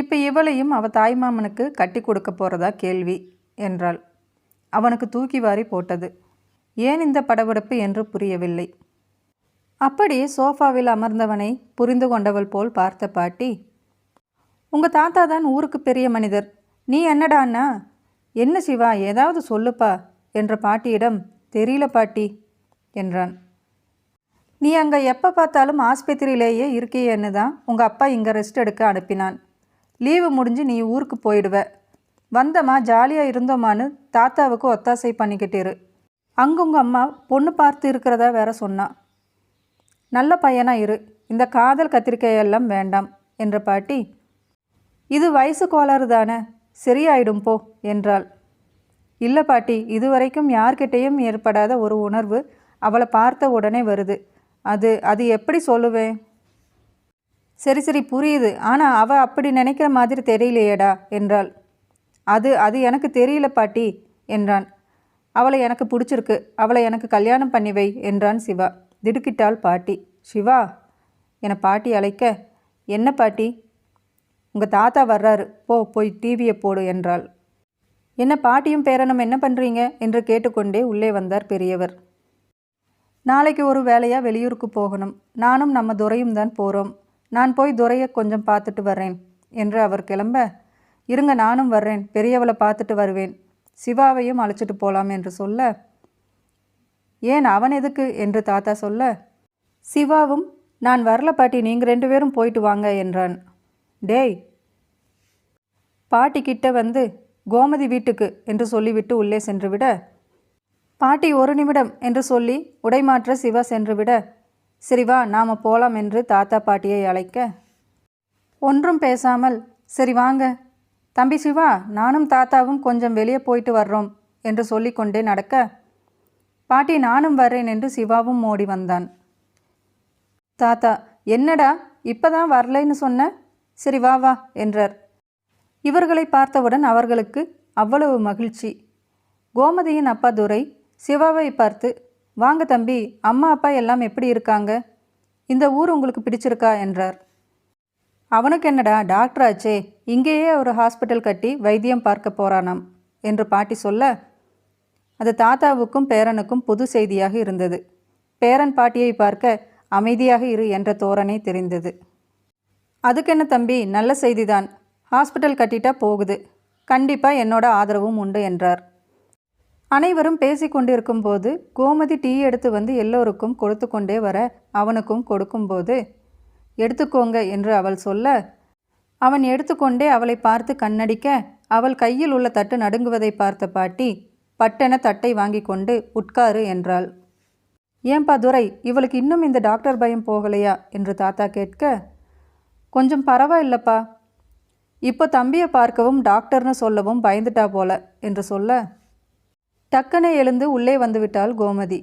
இப்போ இவளையும் அவ தாய்மாமனுக்கு கட்டி கொடுக்க போகிறதா கேள்வி என்றாள். அவனுக்கு தூக்கி வாரி போட்டது. ஏன் இந்த படபடப்பு என்று புரியவில்லை. அப்படி சோஃபாவில் அமர்ந்தவனை புரிந்து கொண்டவள் போல் பார்த்த பாட்டி உங்கள் தாத்தா தான் ஊருக்கு பெரிய மனிதர். நீ என்னடாண்ணா என்ன சிவா ஏதாவது சொல்லுப்பா என்ற பாட்டியிடம் தெரியல பாட்டி என்றான். நீ அங்கே எப்போ பார்த்தாலும் ஆஸ்பத்திரியிலேயே இருக்கியேன்னு தான் உங்கள் அப்பா இங்கே ரெஸ்ட் எடுக்க அனுப்பினான். லீவு முடிஞ்சு நீ ஊருக்கு போயிடுவ. வந்தம்மா ஜாலியாக இருந்தோமான்னு தாத்தாவுக்கு ஒத்தாசை பண்ணிக்கிட்டு இரு உங்கள் அம்மா பொண்ணு பார்த்து இருக்கிறதா வேற சொன்னா. நல்ல பையனாக இரு. இந்த காதல் கத்திரிக்கையெல்லாம் வேண்டாம் என்ற பாட்டி இது வயசு கோளாறு தானே சரியாயிடும் போ என்றாள். இல்லை பாட்டி இதுவரைக்கும் யார்கிட்டேயும் ஏற்படாத ஒரு உணர்வு அவளை பார்த்த உடனே வருது. அது அது எப்படி சொல்லுவேன்? சரி சரி புரியுது. ஆனால் அவள் அப்படி நினைக்கிற மாதிரி தெரியலையேடா என்றாள். அது அது எனக்கு தெரியல பாட்டி என்றான். அவளை எனக்கு பிடிச்சிருக்கு. அவளை எனக்கு கல்யாணம் பண்ணி வை என்றான் சிவா. திடுக்கிட்டாள் பாட்டி. சிவா என பாட்டி அழைக்க என்ன பாட்டி? உங்கள் தாத்தா வர்றாரு. போ போய் டிவியை போடு என்றாள். என்ன பாட்டியும் பேரனும் என்ன பண்ணுறீங்க என்று கேட்டுக்கொண்டே உள்ளே வந்தார் பெரியவர். நாளைக்கு ஒரு வேலையாக வெளியூருக்கு போகணும். நானும் நம்ம துறையும் தான் போகிறோம் நான் போய் துரையை கொஞ்சம் பார்த்துட்டு வர்றேன் என்று அவர் கிளம்ப இருங்க நானும் வர்றேன். பெரியவளை பார்த்துட்டு வருவேன். சிவாவையும் அழைச்சிட்டு போகலாம் என்று சொல்ல ஏன் அவன் எதுக்கு? என்று தாத்தா சொல்ல சிவாவும் நான் வரல பாட்டி நீங்கள் ரெண்டு பேரும் போயிட்டு வாங்க என்றான். டேய் பாட்டி கிட்ட வந்து கோமதி வீட்டுக்கு என்று சொல்லிவிட்டு உள்ளே சென்றுவிட பாட்டி ஒரு நிமிடம் என்று சொல்லி உடைமாற்ற சிவா சென்றுவிட சரி வா நாம் போகலாம் என்று தாத்தா பாட்டியை அழைக்க. ஒன்றும் பேசாமல் சரி வாங்க. தம்பி சிவா நானும் தாத்தாவும் கொஞ்சம் வெளியே போயிட்டு வர்றோம் என்று சொல்லிக்கொண்டே நடக்க. பாட்டி நானும் வர்றேன் என்று சிவாவும் ஓடி வந்தான். தாத்தா என்னடா இப்பதான் வரலைன்னு சொன்ன? சரி வா வா என்றார். இவர்களை பார்த்தவுடன் அவர்களுக்கு அவ்வளவு மகிழ்ச்சி. கோமதியின் அப்பா துரை சிவாவை பார்த்து வாங்க தம்பி அம்மா அப்பா எல்லாம் எப்படி இருக்காங்க? இந்த ஊர் உங்களுக்கு பிடிச்சிருக்கா? என்றார். அவனுக்கு என்னடா டாக்டர் ஆச்சே இங்கேயே ஒரு ஹாஸ்பிட்டல் கட்டி வைத்தியம் பார்க்க போறானாம் என்று பாட்டி சொல்ல அது தாத்தாவுக்கும் பேரனுக்கும் புது செய்தியாக இருந்தது. பேரன் பாட்டியை பார்க்க அமைதியாக இரு என்ற தோரணை தெரிந்தது. அதுக்கென்ன தம்பி நல்ல செய்திதான் ஹாஸ்பிட்டல் கட்டிட்டா போகுது கண்டிப்பாக என்னோட ஆதரவும் உண்டு என்றார். அனைவரும் பேசிக்கொண்டிருக்கும் போது கோமதி டீ எடுத்து வந்து எல்லோருக்கும் கொடுத்து கொண்டே வர அவனுக்கும் கொடுக்கும்போது எடுத்துக்கோங்க என்று அவள் சொல்ல அவன் எடுத்துக்கொண்டே அவளை பார்த்து கண்ணடிக்க அவள் கையில் உள்ள தட்டு நடுங்குவதை பார்த்த பாட்டி பட்டென தட்டை வாங்கி கொண்டு உட்காரு என்றாள். ஏன்பா துரை இவளுக்கு இன்னும் இந்த டாக்டர் பயம் போகலையா? என்று தாத்தா கேட்க கொஞ்சம் பரவாயில்லப்பா. இப்போ தம்பியை பார்க்கவும் டாக்டர்னு சொல்லவும் பயந்துட்டா போல என்று சொல்ல டக்கனை எழுந்து உள்ளே வந்துவிட்டாள் கோமதி.